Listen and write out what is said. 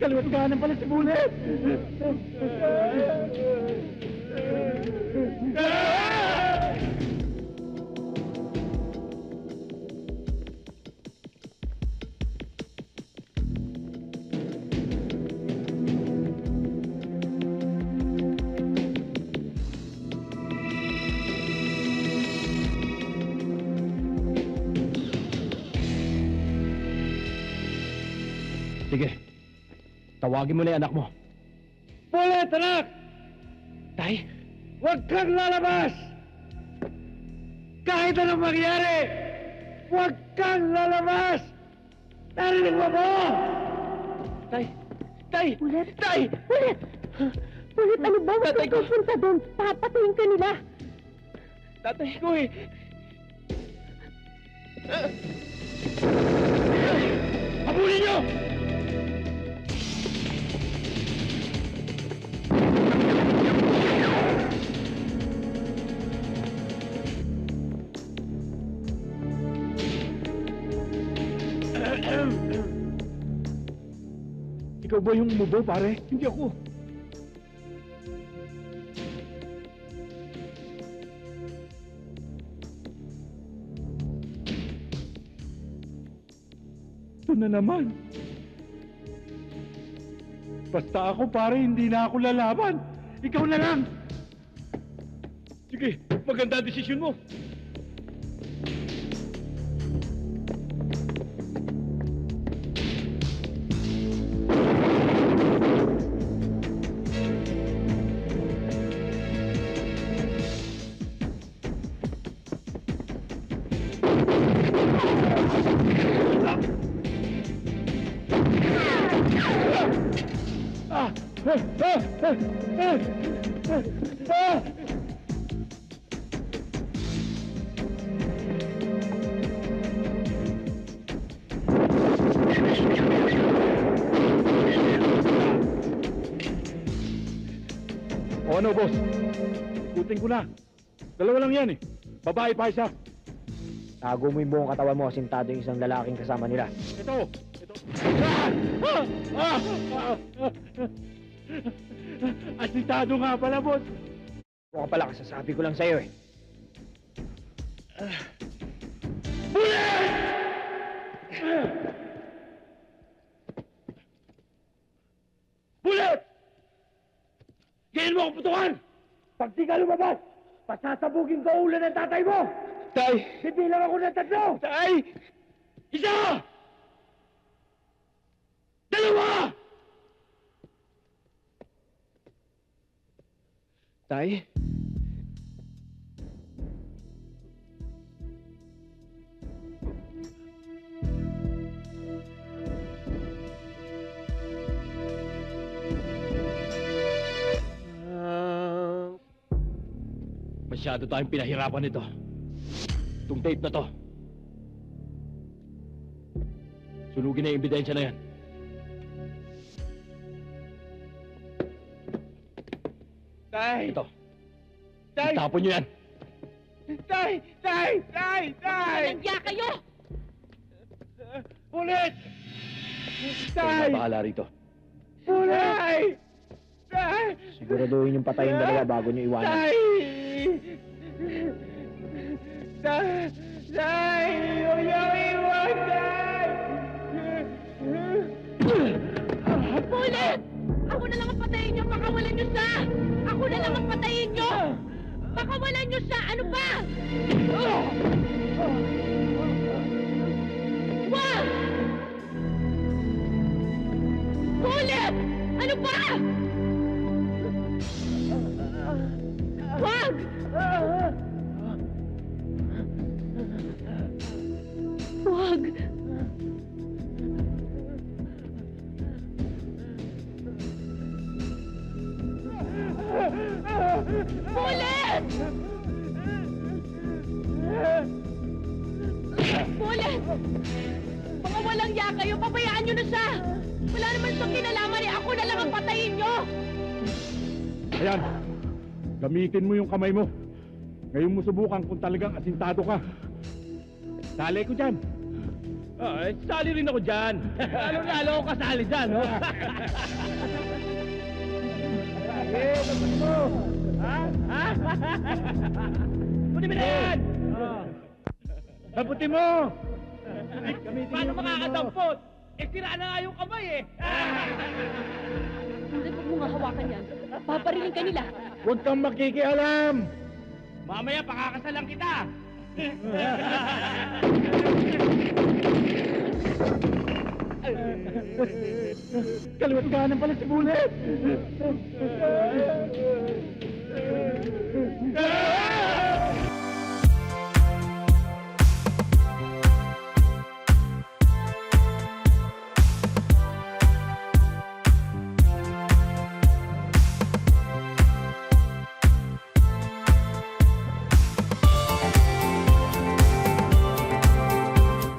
Kaliwat kanan pala si Bullet! Sige. Tawagin mo na yung anak mo. Bullet, anak! Tay? Huwag kang lalabas! Kahit anong mangyari, huwag kang lalabas! Narinig mo ko? Tay! Tay! Ulit? Tay! Ulit! Ulit, ano ba? Huwag Tatay ko. kang pupunta doon. Papatayin ka nila. Tatay ko eh! Habulin niyo! Ikaw ba yung umubo, pare? Hindi ako. Ito na naman. Basta ako, pare, hindi na ako lalaban. Ikaw na lang. Sige, maganda desisyon mo. O ano, boss? Ikutin ko na. Dalawa lang yan eh. Babae pa isa. Tago mo yung buong katawan mo, asintado yung isang lalaking kasama nila. Ito. Ito. Ah! Ah! Ah! Ah! Ah! Asitado nga pala, boss. Kung ka pala, kasasabi ko lang sa'yo eh. Bullet! Ganyan mo ako putukan! Pag di ka lumabas, pasasabugin ko ulo ng tatay mo! Tay! Hindi lang ako ng tatlo! Tay! Isa! Dalawa! Tay? Ah, Masyado tayong pinahirapan nito. Itong tape na to. Sunugin na yung ebidensya na yan. Tay! Ito. Tay! Itapon nyo yan. Tay! Tay! Tay! Tay! Nandiya kayo! Bullet! Tay! Tay! bahala rito. Bullet! Tay! Siguraduhin yung patayin dalawa bago nyo iwanan. Tay! Tay! Tay! Huwag niyo iwan, Tay! Ulit! Ako na lang ang patayin nyo! Pakawalan nyo siya! Ako na lang ang patayin nyo! Pakawalan nyo siya! Ano ba? Wag! Ulit! Ano ba? Wag! Wag! Bullet! Mga walang ya kayo, pabayaan nyo na siya! Wala naman siyang kinalaman eh, ako na lang ang patayin nyo! Ayan. Gamitin mo yung kamay mo. Ngayon mo subukan kung talagang asintado ka. Dali ko dyan. Ay, sali rin ako dyan. Lalo-lalo ako kasali dyan, no? Eh, tapos mo! Ha? Ha? Kunin mo na yan! Daputin mo! Paano makakadampot? Eh, sira na nga yung kamay eh! Hindi, huwag mo nga hawakan yan. Paparilin ka nila. Huwag kang makikialam! Mamaya, pakakasalan kita! Kaliwat kanan pala si Bullet!